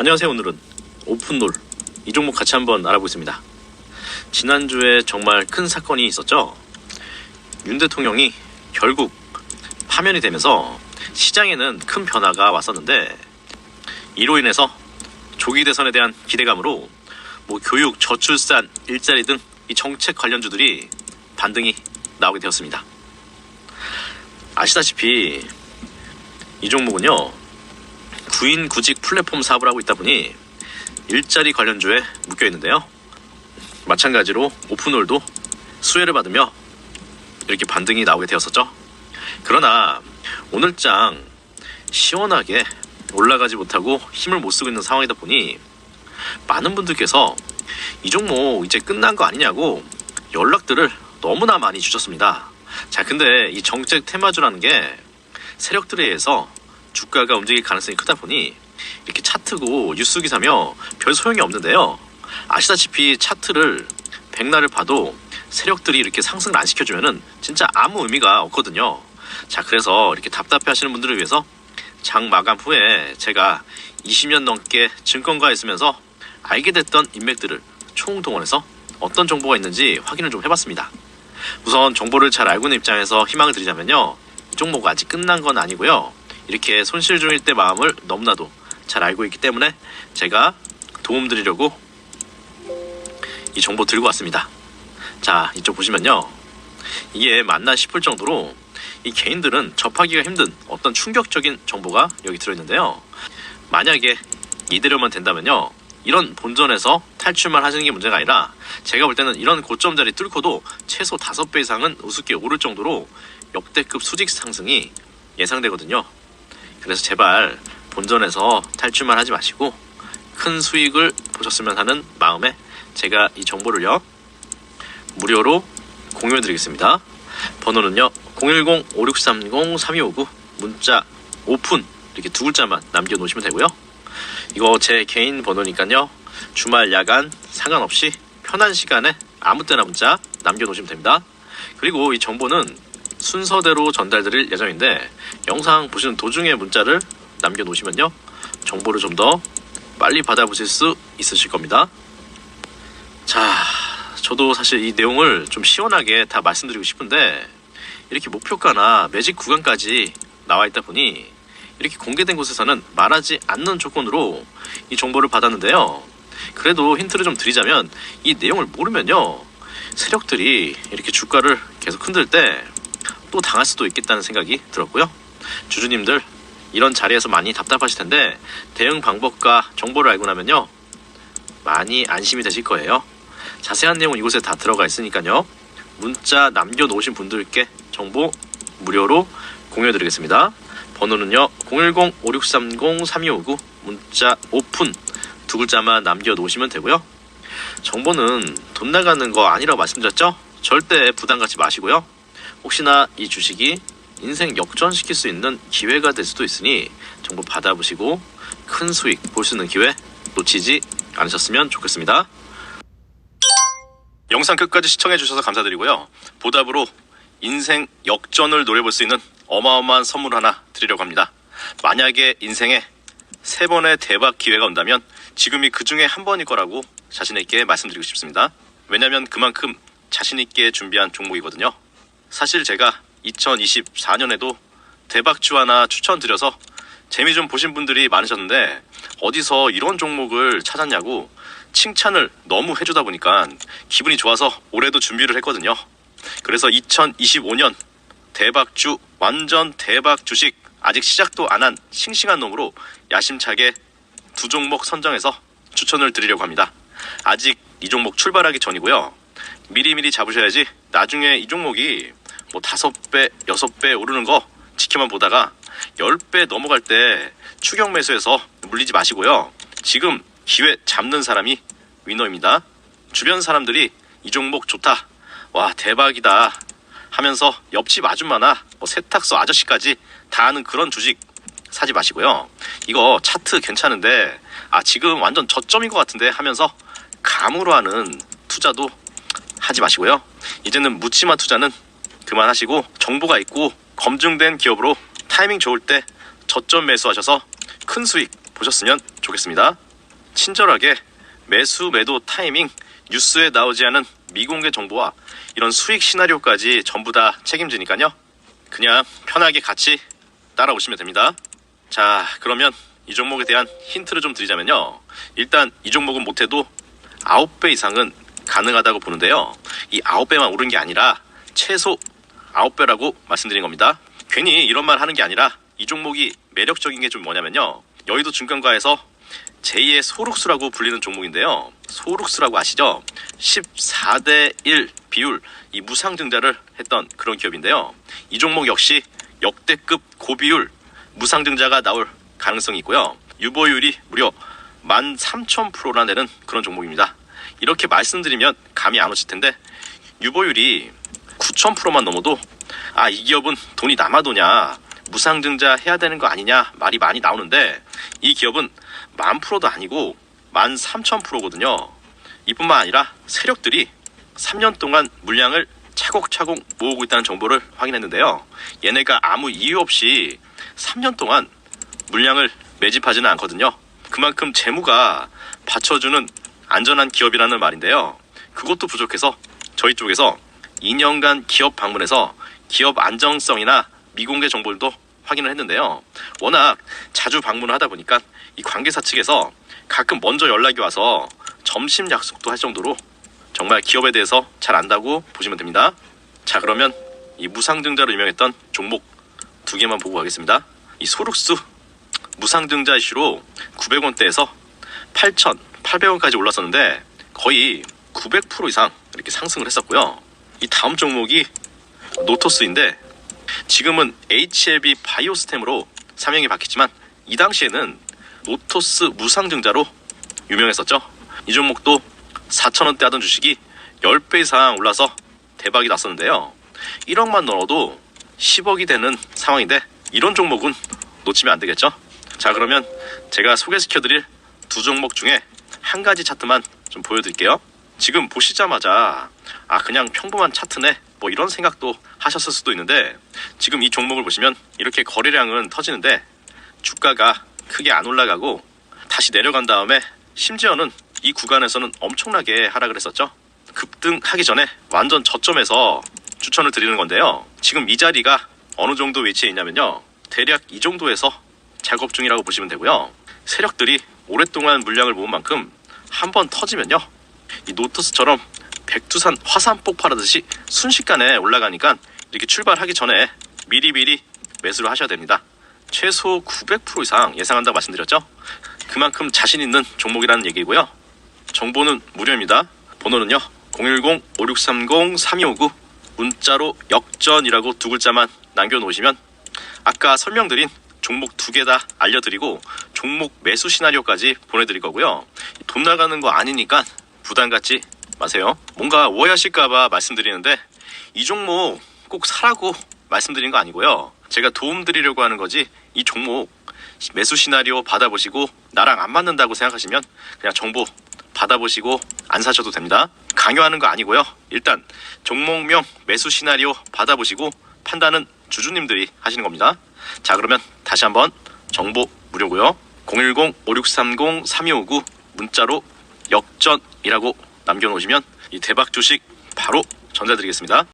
안녕하세요. 오늘은 오픈롤 이 종목 같이 한번 알아보겠습니다. 지난주에 정말 큰 사건이 있었죠. 윤 대통령이 결국 파면이 되면서 시장에는 큰 변화가 왔었는데 이로 인해서 조기 대선에 대한 기대감으로 뭐 교육, 저출산, 일자리 등 이 정책 관련주들이 반등이 나오게 되었습니다. 아시다시피 이 종목은요 구인 구직 플랫폼 사업을 하고 있다 보니 일자리 관련주에 묶여 있는데요. 마찬가지로 오픈홀도 수혜를 받으며 이렇게 반등이 나오게 되었었죠. 그러나 오늘장 시원하게 올라가지 못하고 힘을 못 쓰고 있는 상황이다 보니 많은 분들께서 이 종목 이제 끝난 거 아니냐고 연락들을 너무나 많이 주셨습니다. 자, 근데 이 정책 테마주라는 게 세력들에 의해서 주가가 움직일 가능성이 크다 보니 이렇게 차트고 뉴스 기사며 별 소용이 없는데요. 아시다시피 차트를 백날을 봐도 세력들이 이렇게 상승을 안 시켜주면은 진짜 아무 의미가 없거든요. 자, 그래서 이렇게 답답해 하시는 분들을 위해서 장 마감 후에 제가 20년 넘게 증권가에 있으면서 알게 됐던 인맥들을 총동원해서 어떤 정보가 있는지 확인을 좀 해봤습니다. 우선 정보를 잘 알고 있는 입장에서 희망을 드리자면요. 이 종목 아직 끝난 건 아니고요. 이렇게 손실 중일 때 마음을 너무나도 잘 알고 있기 때문에 제가 도움 드리려고 이 정보 들고 왔습니다. 자, 이쪽 보시면요. 이게 맞나 싶을 정도로 이 개인들은 접하기가 힘든 어떤 충격적인 정보가 여기 들어있는데요. 만약에 이대로만 된다면요. 이런 본전에서 탈출만 하시는 게 문제가 아니라 제가 볼 때는 이런 고점 자리 뚫고도 최소 5배 이상은 우습게 오를 정도로 역대급 수직 상승이 예상되거든요. 그래서 제발 본전에서 탈출만 하지 마시고 큰 수익을 보셨으면 하는 마음에 제가 이 정보를요 무료로 공유해 드리겠습니다. 번호는요 010-5630-3259 문자 오픈 이렇게 두 글자만 남겨 놓으시면 되고요. 이거 제 개인 번호니까요 주말 야간 상관없이 편한 시간에 아무 때나 문자 남겨 놓으시면 됩니다. 그리고 이 정보는 순서대로 전달드릴 예정인데 영상 보시는 도중에 문자를 남겨 놓으시면요 정보를 좀 더 빨리 받아보실 수 있으실 겁니다. 자, 저도 사실 이 내용을 좀 시원하게 다 말씀드리고 싶은데 이렇게 목표가나 매직 구간까지 나와 있다 보니 이렇게 공개된 곳에서는 말하지 않는 조건으로 이 정보를 받았는데요. 그래도 힌트를 좀 드리자면 이 내용을 모르면요. 세력들이 이렇게 주가를 계속 흔들 때 또 당할 수도 있겠다는 생각이 들었고요. 주주님들 이런 자리에서 많이 답답하실 텐데 대응 방법과 정보를 알고 나면요. 많이 안심이 되실 거예요. 자세한 내용은 이곳에 다 들어가 있으니까요. 문자 남겨놓으신 분들께 정보 무료로 공유해드리겠습니다. 번호는요 010-5630-3259 문자 오픈 두 글자만 남겨놓으시면 되고요. 정보는 돈 나가는 거 아니라고 말씀드렸죠? 절대 부담 갖지 마시고요. 혹시나 이 주식이 인생 역전시킬 수 있는 기회가 될 수도 있으니 정보 받아보시고 큰 수익 볼 수 있는 기회 놓치지 않으셨으면 좋겠습니다. 영상 끝까지 시청해주셔서 감사드리고요. 보답으로 인생 역전을 노려볼 수 있는 어마어마한 선물 하나 드리려고 합니다. 만약에 인생에 세 번의 대박 기회가 온다면 지금이 그 중에 한 번일 거라고 자신있게 말씀드리고 싶습니다. 왜냐면 그만큼 자신있게 준비한 종목이거든요. 사실 제가 2024년에도 대박주 하나 추천드려서 재미 좀 보신 분들이 많으셨는데 어디서 이런 종목을 찾았냐고 칭찬을 너무 해주다 보니까 기분이 좋아서 올해도 준비를 했거든요. 그래서 2025년 대박주 완전 대박 주식 아직 시작도 안 한 싱싱한 놈으로 야심차게 두 종목 선정해서 추천을 드리려고 합니다. 아직 이 종목 출발하기 전이고요. 미리미리 잡으셔야지 나중에 이 종목이 뭐 다섯 배, 여섯 배 오르는 거 지켜만 보다가 열 배 넘어갈 때 추격 매수해서 물리지 마시고요. 지금 기회 잡는 사람이 위너입니다. 주변 사람들이 이 종목 좋다. 와, 대박이다. 하면서 옆집 아줌마나 뭐 세탁소 아저씨까지 다 아는 그런 주식 사지 마시고요. 이거 차트 괜찮은데 아 지금 완전 저점인 것 같은데 하면서 감으로 하는 투자도 하지 마시고요. 이제는 묻지마 투자는 그만하시고 정보가 있고 검증된 기업으로 타이밍 좋을 때 저점 매수하셔서 큰 수익 보셨으면 좋겠습니다. 친절하게 매수 매도 타이밍 뉴스에 나오지 않은 미공개 정보와 이런 수익 시나리오까지 전부 다 책임지니까요. 그냥 편하게 같이 따라오시면 됩니다. 자, 그러면 이 종목에 대한 힌트를 좀 드리자면요. 일단 이 종목은 못해도 9배 이상은 가능하다고 보는데요. 이 9배만 오른 게 아니라 최소 9배라고 말씀드린 겁니다. 괜히 이런 말 하는 게 아니라 이 종목이 매력적인 게 좀 뭐냐면요. 여의도 증권가에서 제2의 소룩수라고 불리는 종목인데요. 소룩수라고 아시죠? 14대 1 비율 이 무상 증자를 했던 그런 기업인데요. 이 종목 역시 역대급 고비율 무상 증자가 나올 가능성이 있고요. 유보율이 무려 13,000%나 되는 그런 종목입니다. 이렇게 말씀드리면 감이 안 오실 텐데 유보율이 9,000%만 넘어도 아 이 기업은 돈이 남아도냐 무상증자 해야 되는 거 아니냐 말이 많이 나오는데 이 기업은 만 프로도 아니고 만 삼천 프로거든요. 이뿐만 아니라 세력들이 3년 동안 물량을 차곡차곡 모으고 있다는 정보를 확인했는데요. 얘네가 아무 이유 없이 3년 동안 물량을 매집하지는 않거든요. 그만큼 재무가 받쳐주는 안전한 기업이라는 말인데요. 그것도 부족해서 저희 쪽에서 2년간 기업 방문해서 기업 안정성이나 미공개 정보들도 확인을 했는데요. 워낙 자주 방문을 하다 보니까 이 관계사 측에서 가끔 먼저 연락이 와서 점심 약속도 할 정도로 정말 기업에 대해서 잘 안다고 보시면 됩니다. 자, 그러면 이 무상증자로 유명했던 종목 두 개만 보고 가겠습니다. 이 소룩수 무상증자 이슈로 900원대에서 8,800원까지 올랐었는데 거의 900% 이상 이렇게 상승을 했었고요. 이 다음 종목이 노토스인데 지금은 HLB 바이오스템으로 사명이 바뀌지만 이 당시에는 노토스 무상증자로 유명했었죠. 이 종목도 4천원대 하던 주식이 10배 이상 올라서 대박이 났었는데요. 1억만 넣어도 10억이 되는 상황인데 이런 종목은 놓치면 안 되겠죠. 자 그러면 제가 소개시켜드릴 두 종목 중에 한 가지 차트만 좀 보여드릴게요. 지금 보시자마자 아 그냥 평범한 차트네 뭐 이런 생각도 하셨을 수도 있는데 지금 이 종목을 보시면 이렇게 거래량은 터지는데 주가가 크게 안 올라가고 다시 내려간 다음에 심지어는 이 구간에서는 엄청나게 하락을 했었죠. 급등하기 전에 완전 저점에서 추천을 드리는 건데요. 지금 이 자리가 어느 정도 위치에 있냐면요. 대략 이 정도에서 작업 중이라고 보시면 되고요. 세력들이 오랫동안 물량을 모은 만큼 한 번 터지면요. 이 노트스처럼 백두산 화산 폭발하듯이 순식간에 올라가니까 이렇게 출발하기 전에 미리미리 매수를 하셔야 됩니다. 최소 900% 이상 예상한다고 말씀드렸죠. 그만큼 자신 있는 종목이라는 얘기고요. 정보는 무료입니다. 번호는요. 010-5630-3259 문자로 역전이라고 두 글자만 남겨놓으시면 아까 설명드린 종목 두 개 다 알려드리고 종목 매수 시나리오까지 보내드릴 거고요. 돈 나가는 거 아니니까 부담 갖지 마세요. 뭔가 오해하실까봐 말씀드리는데 이 종목 꼭 사라고 말씀드린 거 아니고요. 제가 도움 드리려고 하는 거지 이 종목 매수 시나리오 받아보시고 나랑 안 맞는다고 생각하시면 그냥 정보 받아보시고 안 사셔도 됩니다. 강요하는 거 아니고요. 일단 종목명 매수 시나리오 받아보시고 판단은 주주님들이 하시는 겁니다. 자 그러면 다시 한번 정보 무료고요. 010-5630-3259 문자로 역전이라고 남겨놓으시면 이 대박 주식 바로 전달드리겠습니다.